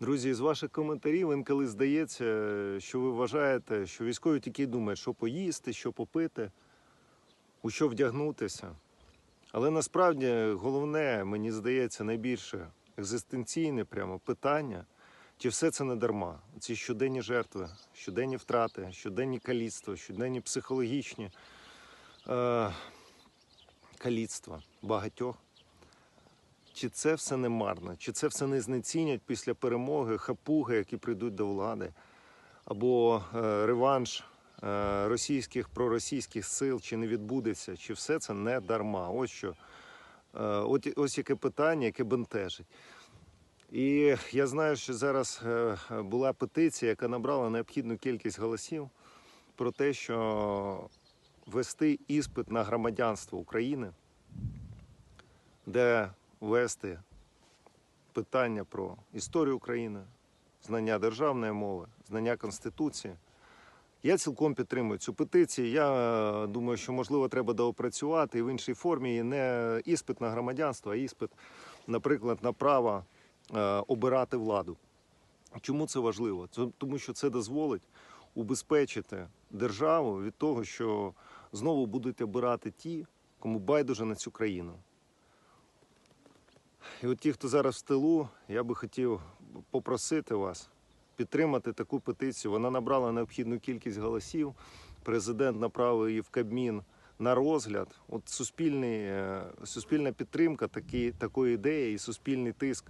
Друзі, з ваших коментарів інколи здається, що ви вважаєте, що військові тільки думають, що поїсти, що попити, у що вдягнутися. Але насправді головне, мені здається, найбільше екзистенційне прямо питання, чи все це не дарма? Ці щоденні жертви, щоденні втрати, щоденні каліцтва, щоденні психологічні е, каліцтва багатьох. Чи це все не марно? Чи це все не знецінять після перемоги хапуги, які прийдуть до влади, або е, реванш е, російських проросійських сил, чи не відбудеться, чи все це не дарма? Ось що. Е, от, ось яке питання, яке бентежить. І я знаю, що зараз була петиція, яка набрала необхідну кількість голосів про те, що вести іспит на громадянство України, де вести питання про історію України, знання державної мови, знання Конституції. Я цілком підтримую цю петицію. Я е, думаю, що можливо треба доопрацювати і в іншій формі і не іспит на громадянство, а іспит, наприклад, на право е, обирати владу. Чому це важливо? Тому що це дозволить убезпечити державу від того, що знову будуть обирати ті, кому байдуже на цю країну. І от ті, хто зараз в тилу, я би хотів попросити вас підтримати таку петицію. Вона набрала необхідну кількість голосів. Президент направив її в Кабмін на розгляд. От суспільний, е, суспільна підтримка такі, такої ідеї і суспільний тиск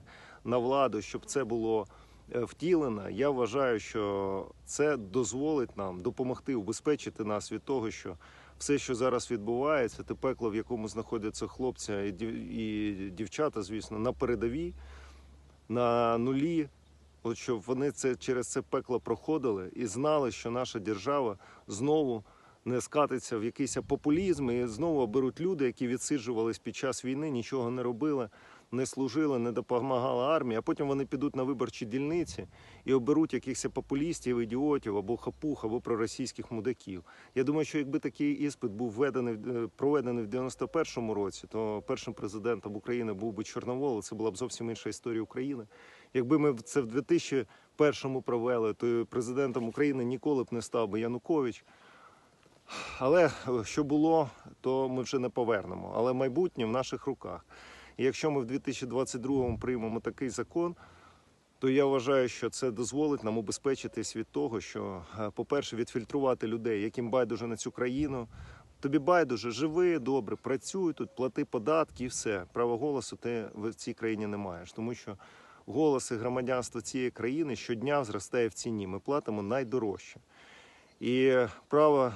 на владу, щоб це було е, втілено. Я вважаю, що це дозволить нам допомогти убезпечити нас від того, що все, що зараз відбувається, те пекло, в якому знаходяться хлопці і дівчата, звісно, на передовій, на нулі. От щоб вони це через це пекло проходили і знали, що наша держава знову не скатиться в якийсь популізм, і знову оберуть люди, які відсиджувались під час війни, нічого не робили, не служили, не допомагали армії. А потім вони підуть на виборчі дільниці і оберуть якихось популістів, ідіотів або хапух, або проросійських мудаків. Я думаю, що якби такий іспит був введений е, проведений в 91-му році, то першим президентом України був би Чорновол. Це була б зовсім інша історія України. Якби ми це в 2001-му провели, то президентом України ніколи б не став би Янукович. Але е, що було, то ми вже не повернемо. Але майбутнє в наших руках. І якщо ми в 2022-му приймемо такий закон, то я вважаю, що це дозволить нам убезпечитись від того, що, е, по-перше, відфільтрувати людей, яким байдуже на цю країну. Тобі байдуже, живи добре, працюй тут, плати податки і все. Право голосу ти в цій країні не маєш, тому що голос і громадянство цієї країни щодня зростає в ціні. Ми платимо найдорожче. І право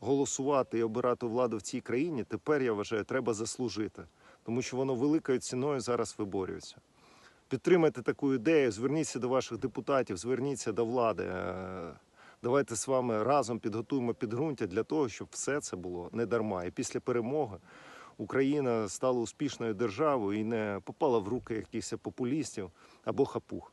голосувати і обирати владу в цій країні тепер я вважаю, треба заслужити, тому що воно великою ціною зараз виборюється. Підтримайте таку ідею, зверніться до ваших депутатів, зверніться до влади. Е, Давайте з вами разом підготуємо підґрунтя для того, щоб все це було не дарма. І після перемоги Україна стала успішною державою і не попала в руки якихось популістів або хапух.